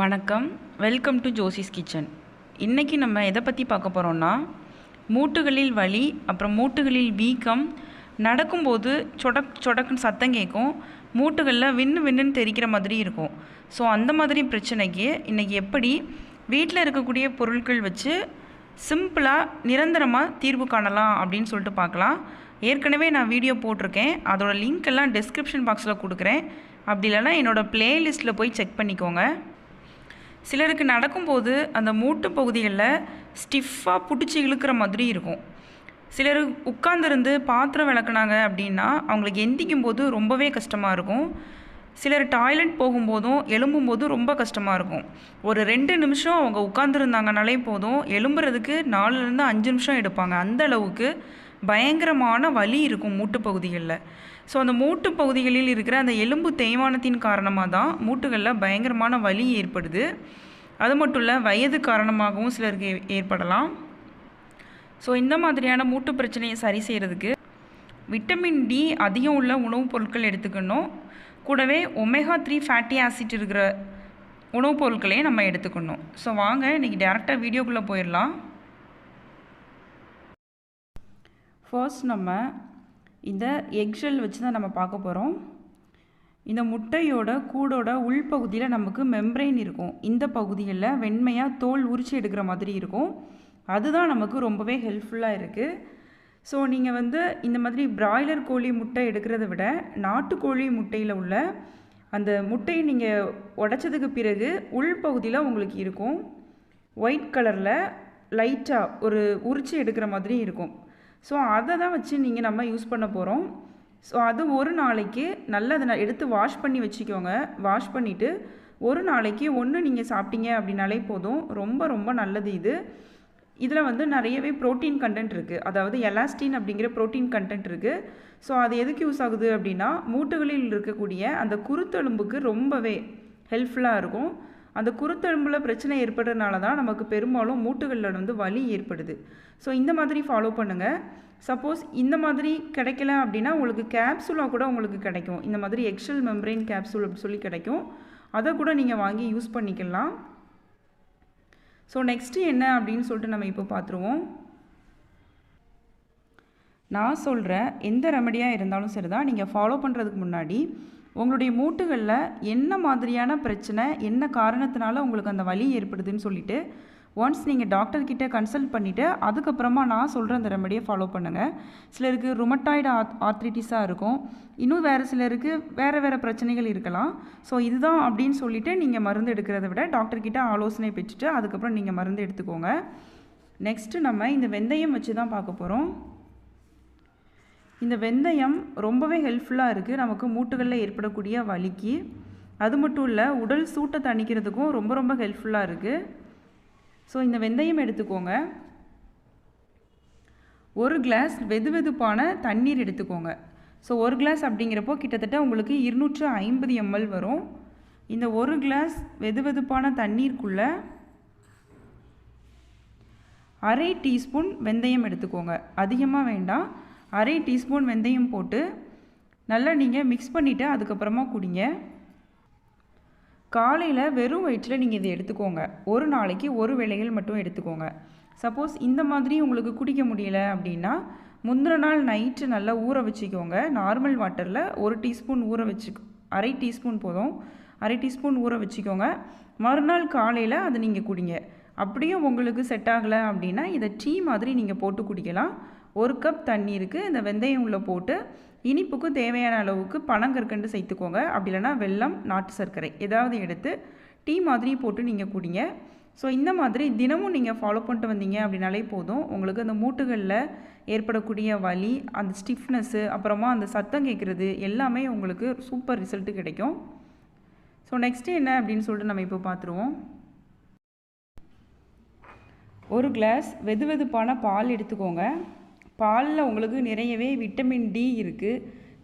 வணக்கம். Welcome to Josie's kitchen இன்றைக்கி நம்ம எதை பற்றி பார்க்க போகிறோம்னா மூட்டுகளில் வலி அப்புறம் மூட்டுகளில் வீக்கம் நடக்கும்போது சொடக் சொடக்குன்னு சத்தம் கேட்கும். மூட்டுகளில் விண்ணு விண்ணுன்னு தெரிக்கிற மாதிரி இருக்கும். ஸோ அந்த மாதிரி பிரச்சனைக்கு இன்றைக்கி எப்படி வீட்டில் இருக்கக்கூடிய பொருட்கள் வச்சு சிம்பிளாக நிரந்தரமாக தீர்வு காணலாம் அப்படின்னு சொல்லிட்டு பார்க்கலாம். ஏற்கனவே நான் வீடியோ போட்டிருக்கேன். அதோடய லிங்க் எல்லாம் டிஸ்கிரிப்ஷன் பாக்ஸில் கொடுக்குறேன். அப்படி இல்லைன்னா என்னோடய ப்ளேலிஸ்ட்டில் போய் செக் பண்ணிக்கோங்க. சிலருக்கு நடக்கும்போது அந்த மூட்டு பகுதிகளில் ஸ்டிஃபாக பிடிச்சி இழுக்கிற மாதிரி இருக்கும். சிலர் உட்காந்துருந்து பாத்திரம் விளக்குனாங்க அப்படின்னா அவங்களுக்கு எந்திக்கும் போது ரொம்பவே கஷ்டமாக இருக்கும். சிலர் டாய்லெட் போகும்போதும் எழும்பும்போதும் ரொம்ப கஷ்டமாக இருக்கும். ஒரு ரெண்டு நிமிஷம் அவங்க உட்காந்துருந்தாங்கனாலே போதும் எழும்புறதுக்கு நாலுலேருந்து அஞ்சு நிமிஷம் எடுப்பாங்க. அந்த அளவுக்கு பயங்கரமான வலி இருக்கும் மூட்டு பகுதிகளில். ஸோ அந்த மூட்டு பகுதிகளில் இருக்கிற அந்த எலும்பு தேய்மானத்தின் காரணமாக தான் மூட்டுகளில் பயங்கரமான வலி ஏற்படுது. அது மட்டும் இல்லை வயது காரணமாகவும் சிலருக்கு ஏற்படலாம். ஸோ இந்த மாதிரியான மூட்டு பிரச்சனையை சரி செய்கிறதுக்கு விட்டமின் டி அதிகம் உள்ள உணவுப் பொருட்கள் எடுத்துக்கணும். கூடவே ஒமேகா த்ரீ ஃபேட்டி ஆசிட் இருக்கிற உணவுப் பொருட்களையும் நம்ம எடுத்துக்கணும். ஸோ வாங்க இன்றைக்கி டேரெக்டாக வீடியோக்குள்ளே போயிடலாம். ஃபர்ஸ்ட் நம்ம இந்த எக்ஷெல் வச்சு தான் நம்ம பார்க்க போகிறோம் இந்த முட்டையோட கூடோட உள்பகுதியில் நமக்கு மெம்ப்ரைன் இருக்கும். இந்த பகுதிகளில் வெண்மையாக தோல் உரிச்சு எடுக்கிற மாதிரி இருக்கும். அதுதான் நமக்கு ரொம்பவே ஹெல்ப்ஃபுல்லாக இருக்குது ஸோ நீங்கள் வந்து இந்த மாதிரி பிராய்லர் கோழி முட்டை எடுக்கிறத விட நாட்டுக்கோழி முட்டையில் உள்ள அந்த முட்டையை நீங்கள் உடச்சதுக்கு பிறகு உள்பகுதியில் உங்களுக்கு இருக்கும். ஒயிட் கலரில் லைட்டாக ஒரு உரிச்சு எடுக்கிற மாதிரி இருக்கும். ஸோ அதை தான் வச்சு நீங்கள் நம்ம யூஸ் பண்ண போகிறோம் ஸோ அது ஒரு நாளைக்கு நல்லா அதை எடுத்து வாஷ் பண்ணி வச்சுக்கோங்க. வாஷ் பண்ணிவிட்டு ஒரு நாளைக்கு ஒன்று நீங்கள் சாப்பிட்டீங்க அப்படின்னாலே போதும். ரொம்ப ரொம்ப நல்லது இது. இதில் வந்து நிறையவே ப்ரோட்டீன் கண்டென்ட் இருக்குது அதாவது எலாஸ்டின் அப்படிங்கிற ப்ரோட்டீன் கண்டென்ட் இருக்குது ஸோ அது எதுக்கு யூஸ் ஆகுது அப்படின்னா மூட்டுகளில் இருக்கக்கூடிய அந்த குருத்தெலும்புக்கு ரொம்பவே ஹெல்ப்ஃபுல்லாக இருக்கும். அந்த குருத்தெலும்பில் பிரச்சனை ஏற்படுறதுனால தான் நமக்கு பெரும்பாலும் மூட்டுகளில் வந்து வலி ஏற்படுது. ஸோ இந்த மாதிரி ஃபாலோ பண்ணுங்கள் சப்போஸ் இந்த மாதிரி கிடைக்கல அப்படின்னா உங்களுக்கு கேப்சூலாக கூட உங்களுக்கு கிடைக்கும். இந்த மாதிரி எக்ஷல் மெம்பரெயின் கேப்சூல் அப்படின்னு சொல்லி கிடைக்கும். அதை கூட நீங்கள் வாங்கி யூஸ் பண்ணிக்கலாம். ஸோ நெக்ஸ்ட்டு என்ன அப்படின்னு சொல்லிட்டு நம்ம இப்போ பார்த்துருவோம். நான் சொல்கிற எந்த ரெமடியாக இருந்தாலும் சரி தான் நீங்கள் ஃபாலோ பண்ணுறதுக்கு முன்னாடி உங்களுடைய மூட்டுகளில் என்ன மாதிரியான பிரச்சனை என்ன காரணத்தினால உங்களுக்கு அந்த வலி ஏற்படுதுன்னு சொல்லிட்டு ஒன்ஸ் நீங்கள் டாக்டர்கிட்ட கன்சல்ட் பண்ணிவிட்டு அதுக்கப்புறமா நான் சொல்கிற அந்த ரெமடியை ஃபாலோ பண்ணுங்கள் சிலருக்கு ருமட்டாய்டு ஆத் ஆர்த்ரிட்டிஸாக இருக்கும். இன்னும் வேறு சிலருக்கு வேறு வேறு பிரச்சனைகள் இருக்கலாம். ஸோ இதுதான் அப்படின்னு சொல்லிவிட்டு நீங்கள் மருந்து எடுக்கிறத விட டாக்டர்கிட்ட ஆலோசனை பெற்றுட்டு அதுக்கப்புறம் நீங்கள் மருந்து எடுத்துக்கோங்க. நெக்ஸ்ட்டு நம்ம இந்த வெந்தயம் வச்சு தான் பார்க்க போகிறோம் இந்த வெந்தயம் ரொம்பவே ஹெல்ப்ஃபுல்லாக இருக்குது நமக்கு மூட்டுகளில் ஏற்படக்கூடிய வலிக்கு. அது மட்டும் இல்லை உடல் சூட்டை தணிக்கிறதுக்கும் ரொம்ப ரொம்ப ஹெல்ப்ஃபுல்லாக இருக்குது ஸோ இந்த வெந்தயம் எடுத்துக்கோங்க. ஒரு கிளாஸ் வெது வெதுப்பான தண்ணீர் எடுத்துக்கோங்க. ஸோ ஒரு கிளாஸ் அப்படிங்கிறப்போ கிட்டத்தட்ட உங்களுக்கு இருநூற்று ஐம்பது எம்எல் வரும். இந்த ஒரு கிளாஸ் வெது வெதுப்பான தண்ணீருக்குள்ளே அரை டீஸ்பூன் வெந்தயம் எடுத்துக்கோங்க. அதிகமாக வேண்டாம். அரை டீஸ்பூன் வெந்தயம் போட்டு நல்லா நீங்கள் மிக்ஸ் பண்ணிவிட்டு அதுக்கப்புறமா குடிங்க. காலையில் வெறும் வயிற்றில் நீங்கள் இதை எடுத்துக்கோங்க. ஒரு நாளைக்கு ஒரு வேளைகள் மட்டும் எடுத்துக்கோங்க. சப்போஸ் இந்த மாதிரி உங்களுக்கு குடிக்க முடியல அப்படின்னா முந்தின நாள் நைட்டு நல்லா ஊற வச்சுக்கோங்க. நார்மல் வாட்டரில் ஒரு டீஸ்பூன் ஊற வச்சு அரை டீஸ்பூன் போதும். அரை டீஸ்பூன் ஊற வச்சுக்கோங்க. மறுநாள் காலையில் அதை நீங்கள் குடிங்க. அப்படியும் உங்களுக்கு செட் ஆகலை அப்படின்னா இதை டீ மாதிரி நீங்கள் போட்டு குடிக்கலாம். ஒரு கப் தண்ணீருக்கு இந்த வெந்தயம் உள்ளே போட்டு இனிப்புக்கு தேவையான அளவுக்கு பனங்கற்கண்டு சேர்த்துக்கோங்க. அப்படி இல்லைன்னா வெல்லம் நாட்டு சர்க்கரை ஏதாவது எடுத்து டீ மாதிரி போட்டு நீங்கள் குடிங்க. ஸோ இந்த மாதிரி தினமும் நீங்கள் ஃபாலோ பண்ணிட்டு வந்தீங்க அப்படின்னாலே போதும். உங்களுக்கு அந்த மூட்டுகளில் ஏற்படக்கூடிய வலி அந்த ஸ்டிஃப்னஸ்ஸு அப்புறமா அந்த சத்தம் கேட்குறது எல்லாமே உங்களுக்கு சூப்பர் ரிசல்ட்டு கிடைக்கும். ஸோ நெக்ஸ்ட்டு என்ன அப்படின்னு சொல்லிட்டு நம்ம இப்போ பார்த்துருவோம். ஒரு கிளாஸ் வெது வெதுப்பான பால் எடுத்துக்கோங்க. பாலில் உங்களுக்கு நிறையவே விட்டமின் டி இருக்குது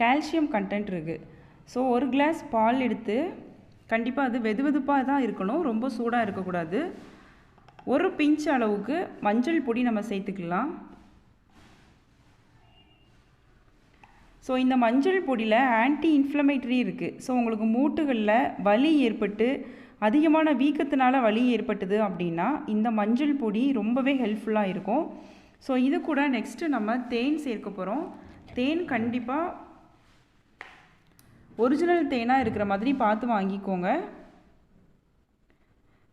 கால்சியம் கண்டென்ட் இருக்குது ஸோ ஒரு கிளாஸ் பால் எடுத்து கண்டிப்பாக அது வெது வெதுப்பாக தான் இருக்கணும் ரொம்ப சூடாக இருக்கக்கூடாது. ஒரு பிஞ்ச் அளவுக்கு மஞ்சள் பொடி நம்ம சேர்த்துக்கலாம். ஸோ இந்த மஞ்சள் பொடியில் ஆன்டி இன்ஃப்ளமேட்டரி இருக்குது ஸோ உங்களுக்கு மூட்டுகளில் வலி ஏற்பட்டு அதிகமான வீக்கத்தினால வலி ஏற்பட்டது அப்படின்னா இந்த மஞ்சள் பொடி ரொம்பவே ஹெல்ப்ஃபுல்லாக இருக்கும். ஸோ இது கூட நெக்ஸ்ட்டு நம்ம தேன் சேர்க்க போகிறோம் தேன் கண்டிப்பாக ஒரிஜினல் தேனாக இருக்கிற மாதிரி பார்த்து வாங்கிக்கோங்க.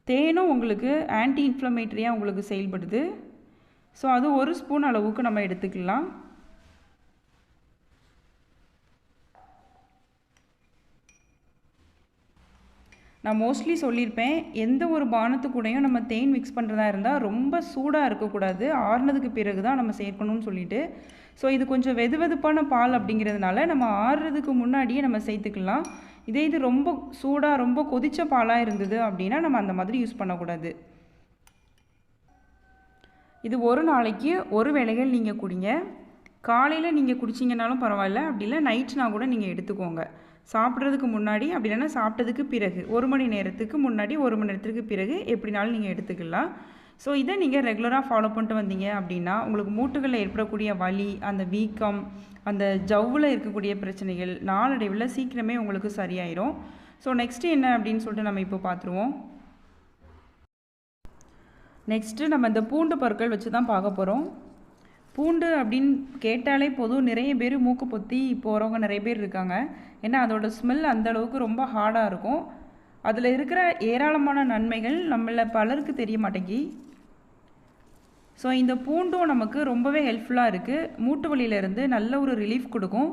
தேனும் உங்களுக்கு ஆன்டி இன்ஃப்ளமேட்டரியாக உங்களுக்கு செயல்படுது. ஸோ அது ஒரு ஸ்பூன் அளவுக்கு நம்ம எடுத்துக்கலாம். நான் மோஸ்ட்லி சொல்லியிருப்பேன் எந்த ஒரு பானத்து கூடயும் நம்ம தேன் மிக்ஸ் பண்ணுறதா இருந்தால் ரொம்ப சூடாக இருக்கக்கூடாது. ஆறுனதுக்கு பிறகு தான் நம்ம சேர்க்கணும்னு சொல்லிட்டு. ஸோ இது கொஞ்சம் வெது வெதுப்பான பால் அப்படிங்கிறதுனால நம்ம ஆறுறதுக்கு முன்னாடியே நம்ம சேர்த்துக்கலாம். இதே இது ரொம்ப சூடாக ரொம்ப கொதித்த பாலாக இருந்தது அப்படின்னா நம்ம அந்த மாதிரி யூஸ் பண்ணக்கூடாது. இது ஒரு நாளைக்கு ஒரு வேளைகள் நீங்கள் குடிங்க. காலையில் நீங்கள் குடிச்சிங்கனாலும் பரவாயில்ல. அப்படி இல்லை நைட்னா கூட நீங்கள் எடுத்துக்கோங்க. சாப்பிட்றதுக்கு முன்னாடி அப்படி இல்லைன்னா சாப்பிட்டதுக்கு பிறகு ஒரு மணி நேரத்துக்கு முன்னாடி ஒரு மணி நேரத்துக்கு பிறகு எப்படினாலும் நீங்கள் எடுத்துக்கலாம். ஸோ இதை நீங்கள் ரெகுலராக ஃபாலோ பண்ணிட்டு வந்தீங்க அப்படின்னா உங்களுக்கு மூட்டுகளில் ஏற்படக்கூடிய வலி அந்த வீக்கம் அந்த ஜவ்வில் இருக்கக்கூடிய பிரச்சனைகள் நாளடைவில் சீக்கிரமே உங்களுக்கு சரியாயிரும். ஸோ நெக்ஸ்ட்டு என்ன அப்படின்னு சொல்லிட்டு நம்ம இப்போ பார்த்துருவோம். நெக்ஸ்ட்டு நம்ம இந்த பூண்டு பொருட்கள் வச்சு தான் பார்க்க போகிறோம் பூண்டு அப்படின்னு கேட்டாலே போதும். நிறைய பேர் மூக்கு பொத்தி போகிறவங்க நிறைய பேர் இருக்காங்க. ஏன்னா அதோடய ஸ்மெல் அந்தளவுக்கு ரொம்ப ஹார்டாக இருக்கும். அதில் இருக்கிற ஏராளமான நன்மைகள் நம்மள பலருக்கு தெரிய மாட்டேங்கி. ஸோ இந்த பூண்டும் நமக்கு ரொம்பவே ஹெல்ப்ஃபுல்லாக இருக்குது மூட்டு வலியிலேருந்து நல்ல ஒரு ரிலீஃப் கொடுக்கும்.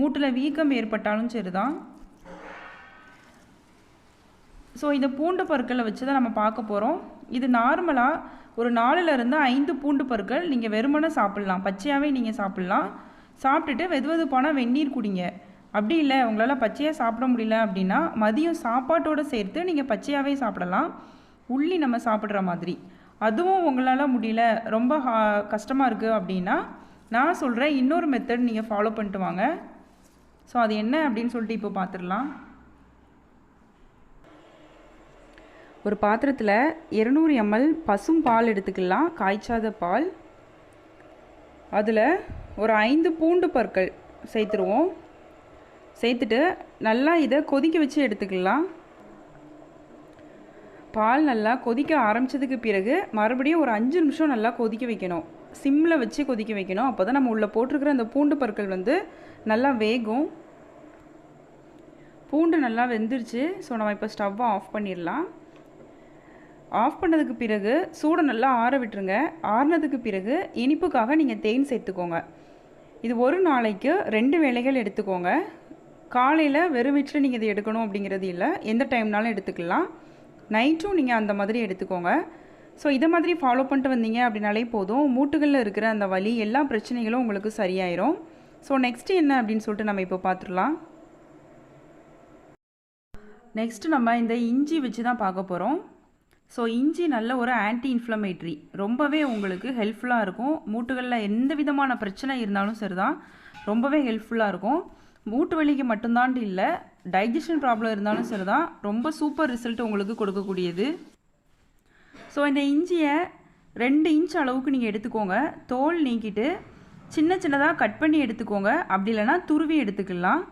மூட்டில் வீக்கம் ஏற்பட்டாலும் சரி தான் ஸோ இந்த பூண்டு பற்களை வச்சு தான் நம்ம பார்க்க போகிறோம் இது நார்மலாக ஒரு நாலுலேருந்து ஐந்து பூண்டு பற்கள் நீங்கள் வெறுமனே சாப்பிட்லாம். பச்சையாகவே நீங்கள் சாப்பிட்லாம். சாப்பிட்டுட்டு வெது வெதுப்பான வெந்நீர் குடிங்க. அப்படி இல்லை உங்களால் பச்சையாக சாப்பிட முடியல அப்படின்னா மதியம் சாப்பாட்டோடு சேர்த்து நீங்கள் பச்சையாகவே சாப்பிடலாம். உள்ளி நம்ம சாப்பிட்ற மாதிரி. அதுவும் உங்களால் முடியல ரொம்ப ஹா கஷ்டமாக இருக்குது அப்படின்னா நான் சொல்கிறேன் இன்னொரு மெத்தட் நீங்கள் ஃபாலோ பண்ணிட்டு வாங்க. ஸோ அது என்ன அப்படின்னு சொல்லிட்டு இப்போ பார்த்துடலாம் ஒரு பாத்திரத்தில் இரநூறு எம்எல் பசும் பால் எடுத்துக்கலாம். காய்ச்சாத பால். அதில் ஒரு ஐந்து பூண்டு பற்கள் சேர்த்துருவோம். சேர்த்துட்டு நல்லா இதை கொதிக்க வச்சு எடுத்துக்கலாம். பால் நல்லா கொதிக்க ஆரம்பித்ததுக்கு பிறகு மறுபடியும் ஒரு அஞ்சு நிமிஷம் நல்லா கொதிக்க வைக்கணும். சிம்மில் வச்சு கொதிக்க வைக்கணும். அப்போ தான் நம்ம உள்ளே போட்டிருக்கிற அந்த பூண்டு பற்கள் வந்து நல்லா வேகும். பூண்டு நல்லா வெந்துருச்சு. ஸோ நம்ம இப்போ ஸ்டவ்வை ஆஃப் பண்ணிடலாம். ஆஃப் பண்ணதுக்கு பிறகு சூடை நல்லா ஆற விட்டுருங்க. ஆறுனதுக்கு பிறகு இனிப்புக்காக நீங்கள் தேன் சேர்த்துக்கோங்க. இது ஒரு நாளைக்கு ரெண்டு வேளைகள் எடுத்துக்கோங்க. காலையில் வெறும் வீட்டில் நீங்கள் இதை எடுக்கணும் அப்படிங்கிறது இல்லை. எந்த டைம்னாலும் எடுத்துக்கலாம். நைட்டும் நீங்கள் அந்த மாதிரி எடுத்துக்கோங்க. ஸோ இதை மாதிரி ஃபாலோ பண்ணிட்டு வந்தீங்க அப்படின்னாலே போதும். மூட்டுகளில் இருக்கிற அந்த வலி எல்லா பிரச்சனைகளும் உங்களுக்கு சரியாயிரும். ஸோ நெக்ஸ்ட்டு என்ன அப்படின்னு சொல்லிட்டு நம்ம இப்போ பார்த்துடலாம். நெக்ஸ்ட்டு நம்ம இந்த இஞ்சி வச்சு தான் பார்க்க போகிறோம் ஸோ இஞ்சி நல்ல ஒரு ஆன்டி இன்ஃப்ளமேட்ரி ரொம்பவே உங்களுக்கு ஹெல்ப்ஃபுல்லாக இருக்கும். மூட்டுகளில் எந்த விதமான பிரச்சனை இருந்தாலும் சரி தான் ரொம்பவே ஹெல்ப்ஃபுல்லாக இருக்கும். மூட்டு வலிக்கு மட்டும்தான் இல்லை டைஜஷன் ப்ராப்ளம் இருந்தாலும் சரி தான் ரொம்ப சூப்பர் ரிசல்ட் உங்களுக்கு கொடுக்கக்கூடியது. ஸோ இந்த இஞ்சியை ரெண்டு இன்ச் அளவுக்கு நீங்கள் எடுத்துக்கோங்க. தோல் நீக்கிட்டு சின்ன சின்னதாக கட் பண்ணி எடுத்துக்கோங்க. அப்படி இல்லைன்னா துருவி எடுத்துக்கலாம்.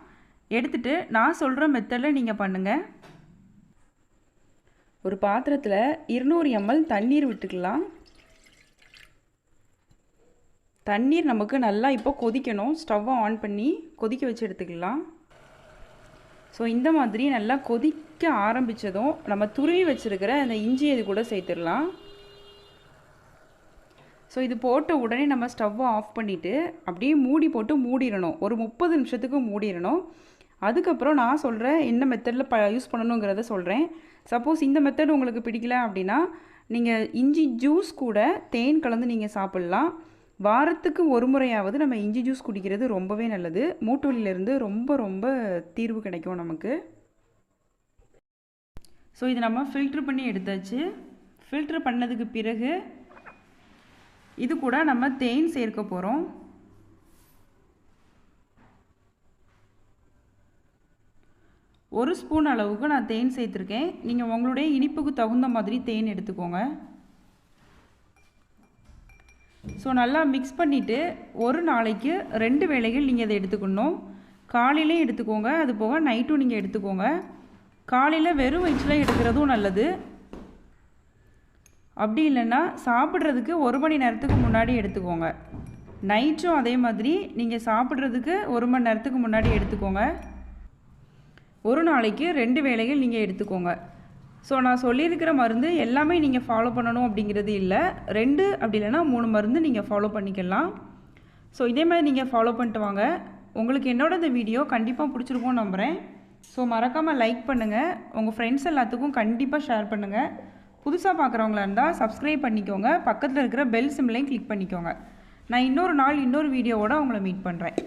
எடுத்துகிட்டு நான் சொல்கிற மெத்தடில் நீங்கள் பண்ணுங்கள் ஒரு பாத்திரத்தில் இருநூறு எம்எல் தண்ணீர் விட்டுக்கலாம். தண்ணீர் நமக்கு நல்லா இப்போ கொதிக்கணும். ஸ்டவ்வை ஆன் பண்ணி கொதிக்க வச்சு எடுத்துக்கலாம். ஸோ இந்த மாதிரி நல்லா கொதிக்க ஆரம்பித்ததும் நம்ம துருவி வச்சுருக்கிற அந்த இஞ்சி இது கூட சேர்த்துடலாம். ஸோ இது போட்ட உடனே நம்ம ஸ்டவ்வை ஆஃப் பண்ணிவிட்டு அப்படியே மூடி போட்டு மூடிடணும். ஒரு முப்பது நிமிஷத்துக்கு மூடிடணும். அதுக்கப்புறம் நான் சொல்கிறேன் என்ன மெத்தடில் ப யூஸ் பண்ணணுங்கிறத சொல்கிறேன் சப்போஸ் இந்த மெத்தட் உங்களுக்கு பிடிக்கல அப்படின்னா நீங்கள் இஞ்சி ஜூஸ் கூட தேன் கலந்து நீங்கள் சாப்பிட்லாம். வாரத்துக்கு ஒரு முறையாவது நம்ம இஞ்சி ஜூஸ் குடிக்கிறது ரொம்பவே நல்லது. மூட்டு வலியிலேருந்து ரொம்ப ரொம்ப தீர்வு கிடைக்கும் நமக்கு. ஸோ இது நம்ம ஃபில்ட்ரு பண்ணி எடுத்தாச்சு. ஃபில்ட்ரு பண்ணதுக்கு பிறகு இது கூட நம்ம தேன் சேர்க்க போகிறோம் ஒரு ஸ்பூன் அளவுக்கு நான் தேன் சேர்த்துருக்கேன். நீங்கள் உங்களுடைய இனிப்புக்கு தகுந்த மாதிரி தேன் எடுத்துக்கோங்க. ஸோ நல்லா மிக்ஸ் பண்ணிவிட்டு ஒரு நாளைக்கு ரெண்டு வேளைகள் நீங்கள் அதை எடுத்துக்கணும். காலையிலையும் எடுத்துக்கோங்க. அது போக நைட்டும் நீங்கள் எடுத்துக்கோங்க. காலையில் வெறும் வயிற்றில் எடுக்கிறதும் நல்லது. அப்படி இல்லைன்னா சாப்பிட்றதுக்கு ஒரு மணி நேரத்துக்கு முன்னாடி எடுத்துக்கோங்க. நைட்டும் அதே மாதிரி நீங்கள் சாப்பிட்றதுக்கு ஒரு மணி நேரத்துக்கு முன்னாடி எடுத்துக்கோங்க. ஒரு நாளைக்கு ரெண்டு வேளைகள் நீங்கள் எடுத்துக்கோங்க. ஸோ நான் சொல்லியிருக்கிற மருந்து எல்லாமே நீங்கள் ஃபாலோ பண்ணணும் அப்படிங்கிறது இல்லை. ரெண்டு அப்படி இல்லைன்னா மூணு மருந்து நீங்கள் ஃபாலோ பண்ணிக்கலாம். ஸோ இதே மாதிரி நீங்கள் ஃபாலோ பண்ணிட்டு வாங்க. உங்களுக்கு என்னோட இந்த வீடியோ கண்டிப்பாக பிடிச்சிருக்கும்னு நம்புகிறேன் ஸோ மறக்காமல் லைக் பண்ணுங்கள் உங்கள் ஃப்ரெண்ட்ஸ் எல்லாத்துக்கும் கண்டிப்பாக ஷேர் பண்ணுங்கள் புதுசாக பார்க்குறவங்களா இருந்தால் சப்ஸ்கிரைப் பண்ணிக்கோங்க. பக்கத்தில் இருக்கிற பெல் சிம்லையும் கிளிக் பண்ணிக்கோங்க. நான் இன்னொரு நாள் இன்னொரு வீடியோவோட உங்களை மீட் பண்ணுறேன்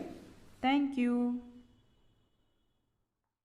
தேங்க்யூ